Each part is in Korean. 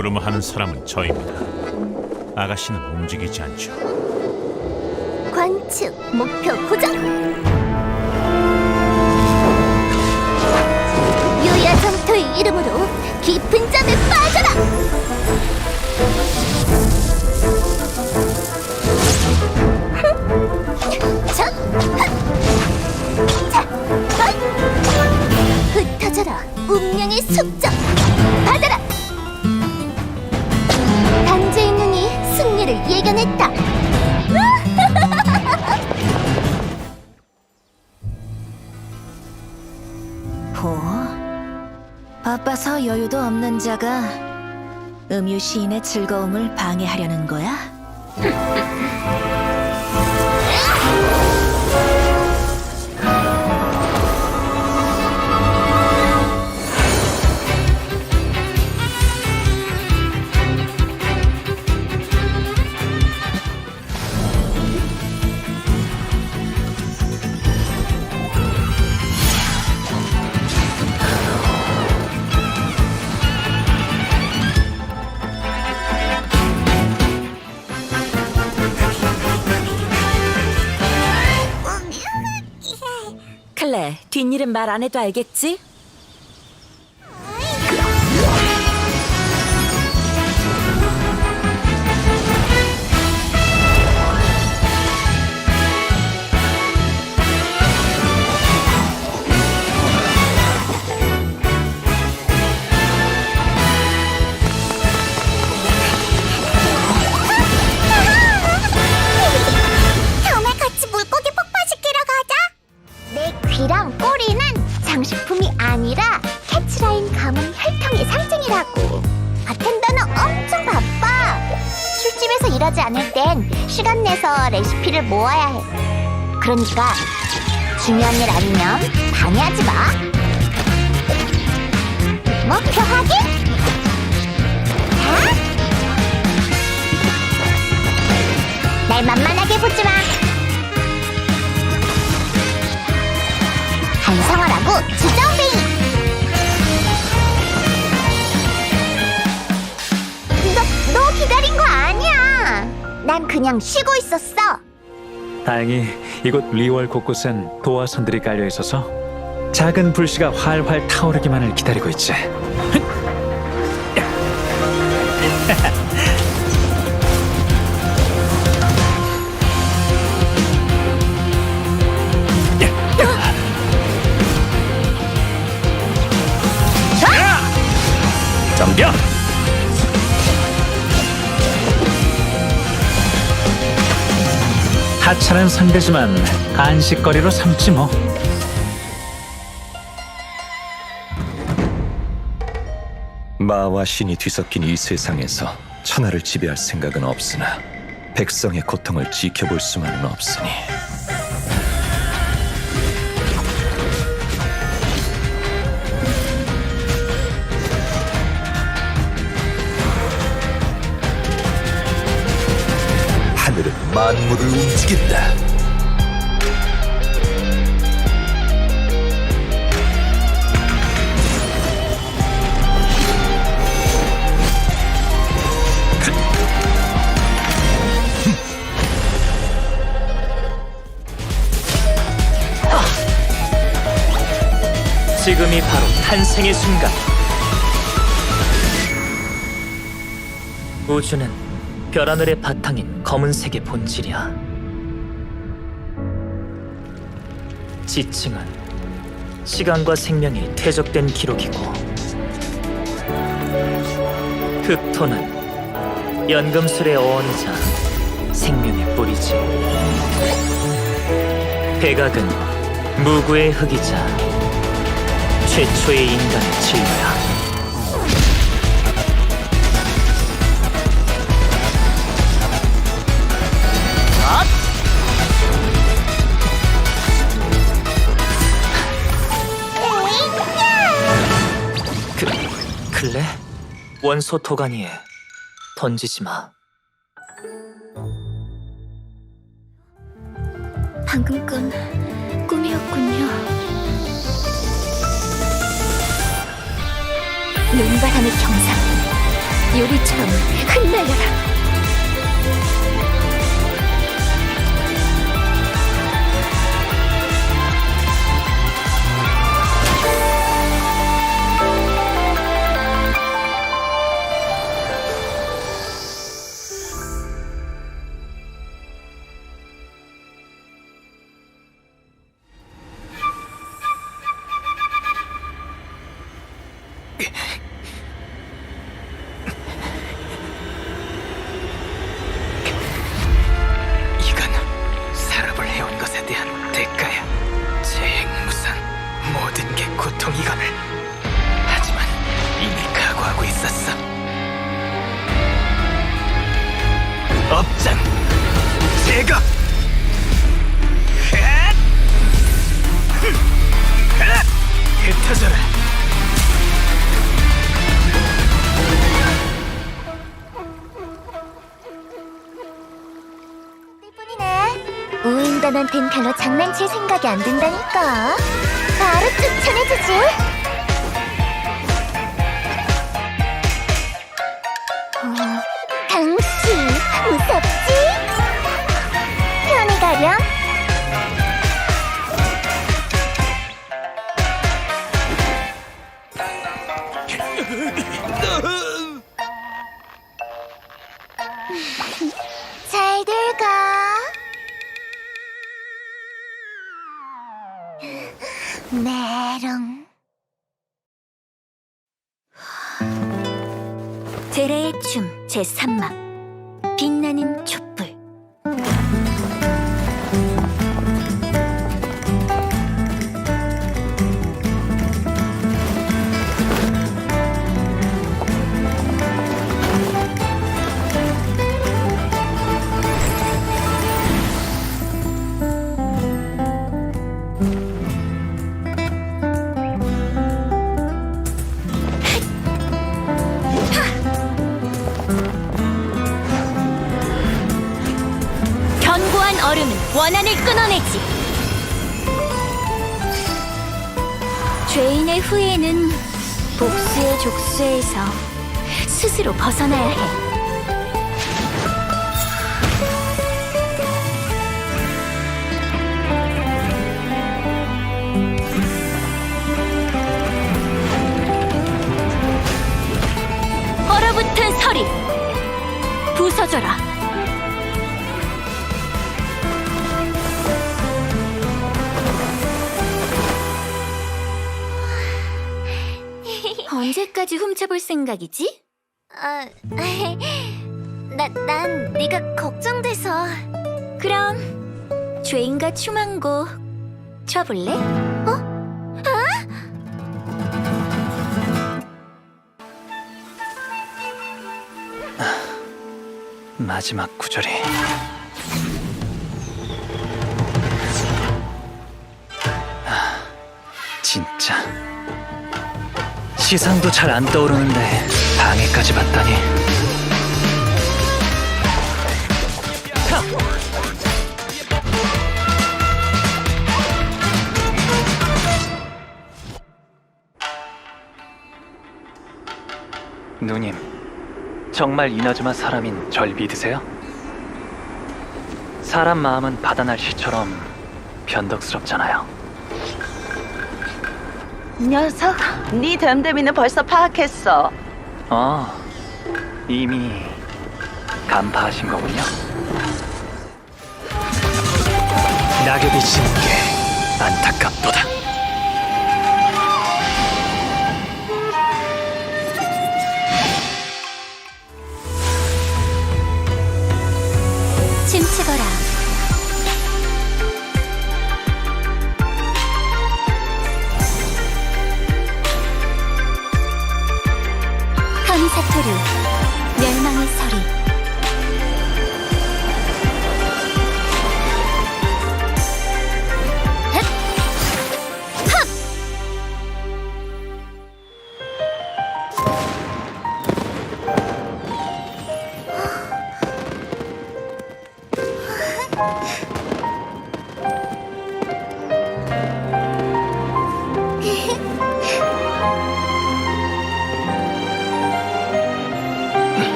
심부름하는 사람은 저입니다. 아가씨는 움직이지 않죠. 관측 목표 고정 유야 점토의 이름으로 깊은 잠에 빠져 여유도 없는 자가 음유 시인의 즐거움을 방해하려는 거야? 뒷일은 말 안 해도 알겠지? 레시피를 모아야 해. 그러니까 중요한 일 아니면 방해하지 마. 목표 확인. 자. 날 만만하게 보지 마. 한성화라고 주정뱅이. 너, 너 기다린 거 아니야. 난 그냥 쉬고 있었어. 다행히 이곳 리월 곳곳엔 도화선들이 깔려 있어서 작은 불씨가 활활 타오르기만을 기다리고 있지. 하찮은 상대지만 안식거리로 삼지 뭐. 마와 신이 뒤섞인 이 세상에서 천하를 지배할 생각은 없으나 백성의 고통을 지켜볼 수만은 없으니 만물을 움직인다. 지금이 바로 탄생의 순간. 우주는 별하늘의 바탕인 검은색의 본질이야. 지층은 시간과 생명이 퇴적된 기록이고, 흑토는 연금술의 어원이자 생명의 뿌리지. 백악은 무구의 흑이자 최초의 인간의 진로야. 원소 도가니에 던지지 마. 방금 건 꿈이었군요. 눈바람의 경상 유리처럼 흩날려라. 어, 족쇄에서 스스로 벗어나야 해 언제까지 훔쳐볼 생각이지? 아, 나, 난 네가 걱정돼서. 그럼 죄인과 추망고 쳐볼래? 마지막 구절이 아, 진짜 시상도 잘 안 떠오르는데 방해까지 받다니 누님 정말 이나즈마 사람인 절 믿으세요? 사람 마음은 바다날 씨처럼 변덕스럽잖아요. 녀석, 네 됨됨이는 벌써 파악했어. 어, 이미 간파하신 거군요. 낙엽이 지는 게 안타깝도다.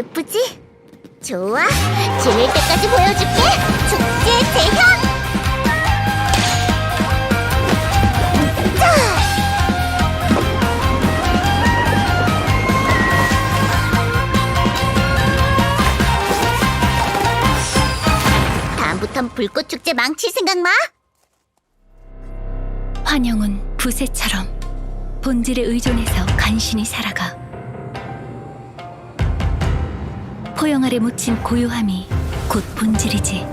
거지? 좋아, 질릴 때까지 보여줄게. 축제 대형. 자. 다음부턴 불꽃 축제 망칠 생각 마. 환영은 부세처럼 본질에 의존해서 간신히 살아가. 포영 아래 묻힌 고요함이 곧 본질이지.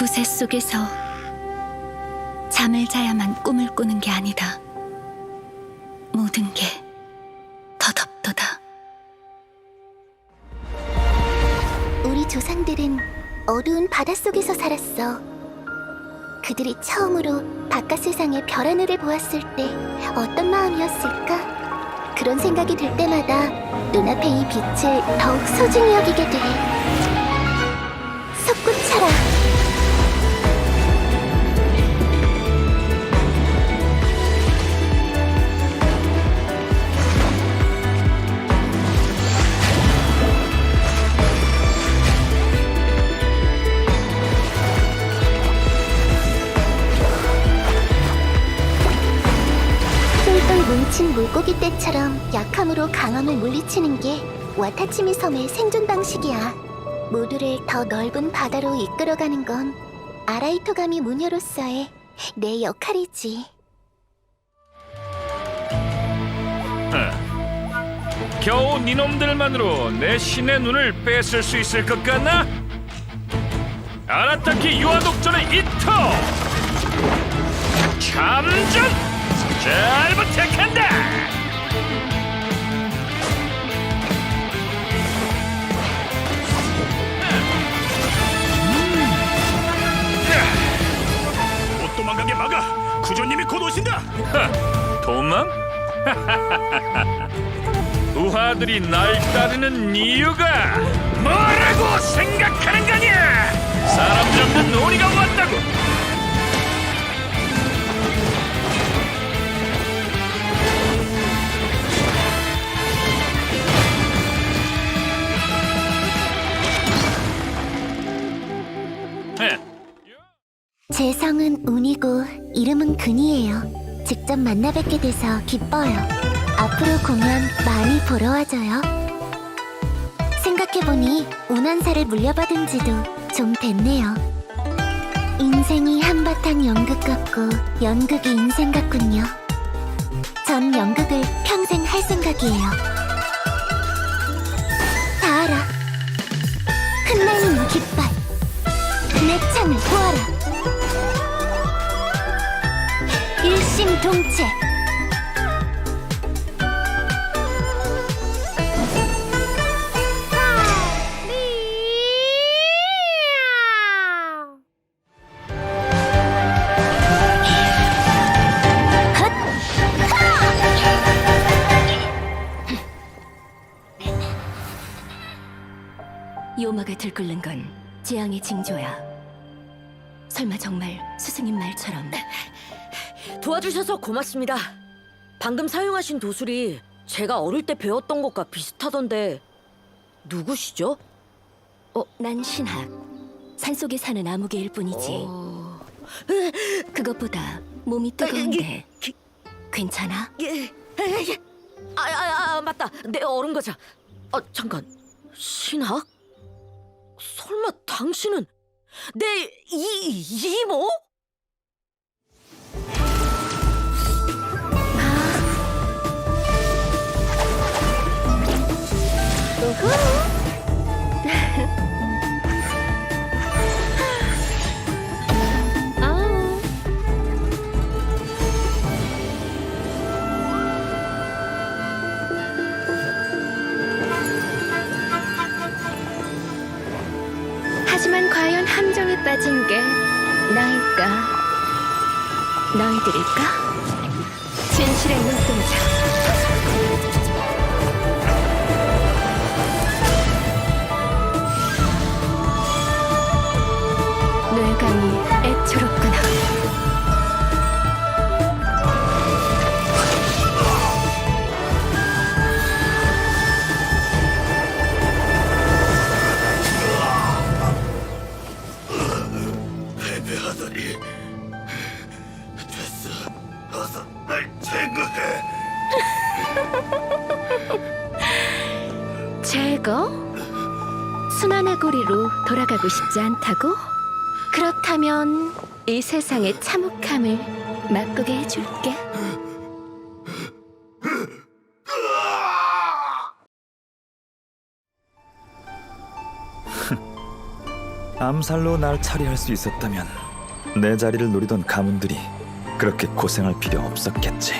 부세 속에서 잠을 자야만 꿈을 꾸는 게 아니다. 모든 게 더덥도다. 우리 조상들은 어두운 바닷속에서 살았어. 그들이 처음으로 바깥 세상의 별 하늘을 보았을 때 어떤 마음이었을까? 그런 생각이 들 때마다 눈앞에 이 빛을 더욱 소중히 여기게 돼. 약함으로 강함을 물리치는 게 와타치미 섬의 생존 방식이야. 모두를 더 넓은 바다로 이끌어가는 건 아라이토가미 무녀로서의 내 역할이지. 겨우 니놈들만으로 내 신의 눈을 뺏을 수 있을 것 같나? 아라타키 유아 독전의 이토! 참전! 잘 부탁한다! 도망가게 막아! 구조님이 곧 오신다! 도망? 우하들이 날 따르는 이유가 뭐라고 생각하는 거냐? 사람 잡는 놀이가 왔다고. 제 성은 운이고 이름은 근이에요. 직접 만나 뵙게 돼서 기뻐요. 앞으로 공연 많이 보러 와줘요. 생각해보니 운한사를 물려받은 지도 좀 됐네요. 인생이 한바탕 연극 같고 연극이 인생 같군요. 전 연극을 평생 할 생각이에요. 다 알아. 흩날리는 깃발. 내 창을 보아 라. 일심동체. 요막에 들끓는 건 재앙의 징조야. 도와주셔서 고맙습니다. 방금 사용하신 도술이 제가 어릴 때 배웠던 것과 비슷하던데 누구시죠? 어, 난 신학. 산속에 사는 아무개일 뿐이지. 어... 그것보다 몸이 뜨거운데 괜찮아? 예, 예, 예. 아, 아, 아, 맞다. 내 얼음 과자. 아, 잠깐. 신학? 설마 당신은 내 이, 이모? 아우. 하지만 과연 함정에 빠진 게 나일까? 너희들일까? 진실의 눈동 돌아가고 싶지 않다고? 그렇다면 이 세상의 참혹함을 맛보게 해줄게. 암살로 날 처리할 수 있었다면 내 자리를 노리던 가문들이 그렇게 고생할 필요 없었겠지.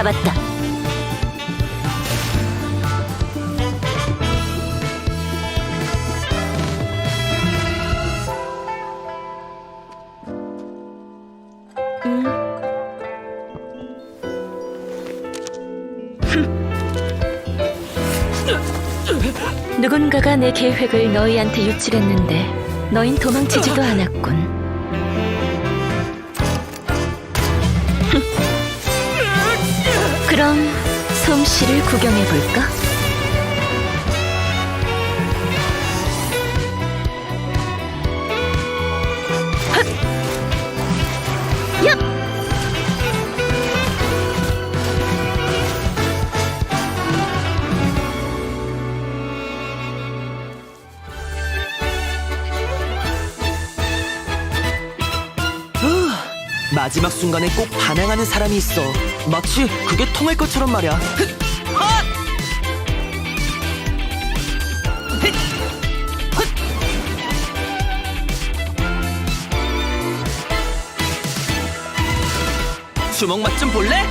잡았다. 음. 누군가가 내 계획을 너희한테 유출했는데 너흰 도망치지도 않았군. 그럼 솜씨를 구경해 볼까? 마지막 순간에 꼭 반항하는 사람이 있어. 마치 그게 통할 것처럼 말이야. 흑! 헛! 헥! 헛! 주먹 맛 좀 볼래?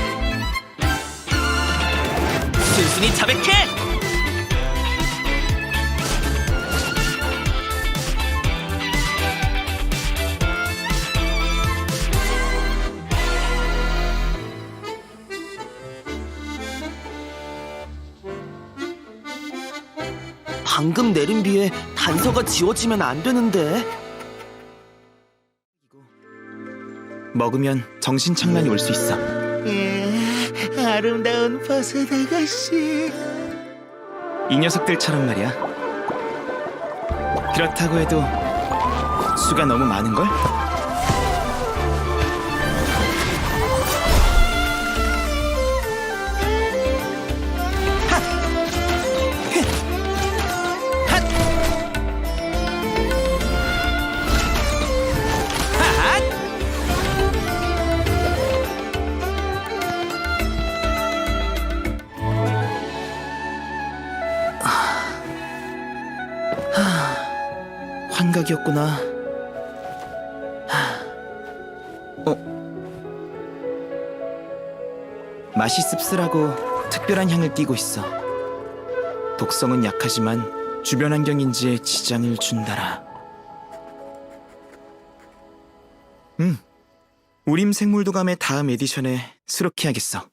순순히 자백해! 방금 내린 비에 단서가 지워지면 안 되는데. 먹으면 정신 착란이 올 수 있어. 아름다운 버섯 아가씨. 이 녀석들처럼 말이야. 그렇다고 해도 수가 너무 많은 걸? 환각이었구나. 하. 어? 맛이 씁쓸하고 특별한 향을 띠고 있어. 독성은 약하지만 주변 환경 인지에 지장을 준다라. 우림 생물도감의 다음 에디션에 수록해야겠어.